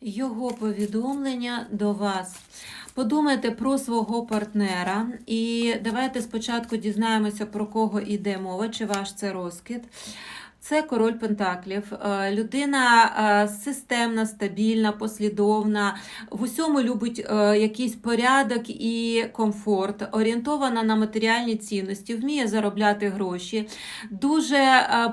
Його повідомлення до вас. Подумайте про свого партнера, і давайте спочатку дізнаємося, про кого йде мова, чи ваш це розкид. Це король Пентаклів, Е, людина е, системна, стабільна, послідовна, в усьому любить е, якийсь порядок і комфорт, орієнтована на матеріальні цінності, вміє заробляти гроші, дуже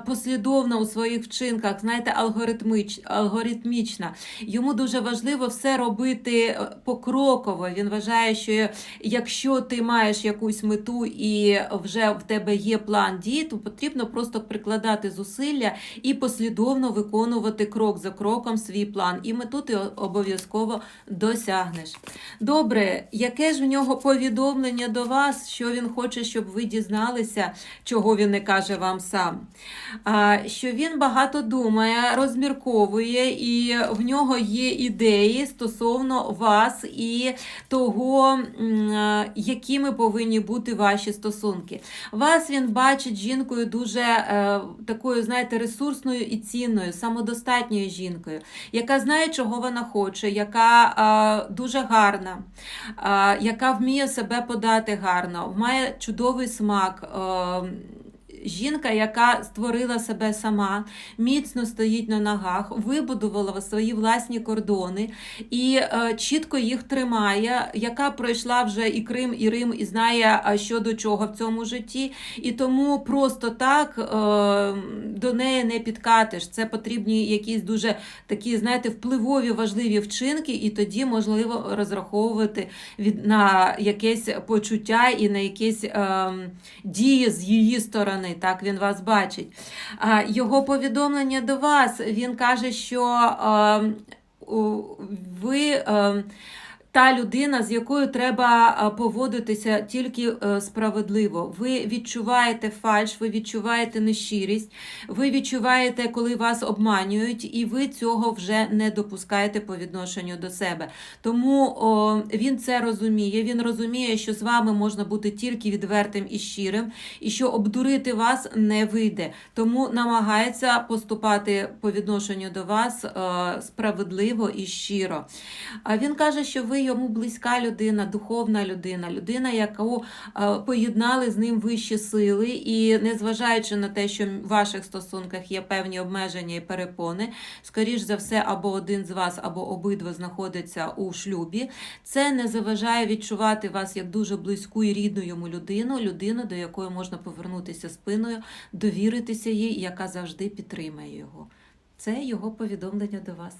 послідовна у своїх вчинках, знаєте, алгоритміч, алгоритмічна. Йому дуже важливо все робити покроково. Він вважає, що якщо ти маєш якусь мету і вже в тебе є план дій, то потрібно просто прикладати зусилля і послідовно виконувати крок за кроком свій план. І мету ти обов'язково досягнеш. Добре, яке ж в нього повідомлення до вас, що він хоче, щоб ви дізналися, чого він не каже вам сам? Що він багато думає, розмірковує, і в нього є ідеї стосовно вас і того, якими повинні бути ваші стосунки. Вас він бачить жінкою дуже е, такою, знаєте, ресурсною і цінною, самодостатньою жінкою, яка знає, чого вона хоче, яка е, дуже гарна, е, яка вміє себе подати гарно, має чудовий смак. Е, Жінка, яка створила себе сама, міцно стоїть на ногах, вибудувала свої власні кордони і е, чітко їх тримає, яка пройшла вже і Крим, і Рим, і знає, що до чого в цьому житті. І тому просто так е, до неї не підкатиш. Це потрібні якісь дуже такі, знаєте, впливові, важливі вчинки, і тоді можливо розраховувати від на якесь почуття і на якісь е, дії з її сторони. Так він вас бачить. Його повідомлення до вас він каже, що е, ви. Е, та людина, з якою треба поводитися тільки е, справедливо. Ви відчуваєте фальш, ви відчуваєте нещирість, ви відчуваєте, коли вас обманюють, і ви цього вже не допускаєте по відношенню до себе. Тому о, він це розуміє. Він розуміє, що з вами можна бути тільки відвертим і щирим, і що обдурити вас не вийде. Тому намагається поступати по відношенню до вас е, справедливо і щиро. А він каже, що ви йому близька людина, духовна людина, людина, яку е, поєднали з ним вищі сили, і незважаючи на те, що в ваших стосунках є певні обмеження і перепони, скоріш за все, або один з вас, або обидва знаходяться у шлюбі. Це не заважає відчувати вас як дуже близьку і рідну йому людину, людину, до якої можна повернутися спиною, довіритися їй, яка завжди підтримає його. Це його повідомлення до вас.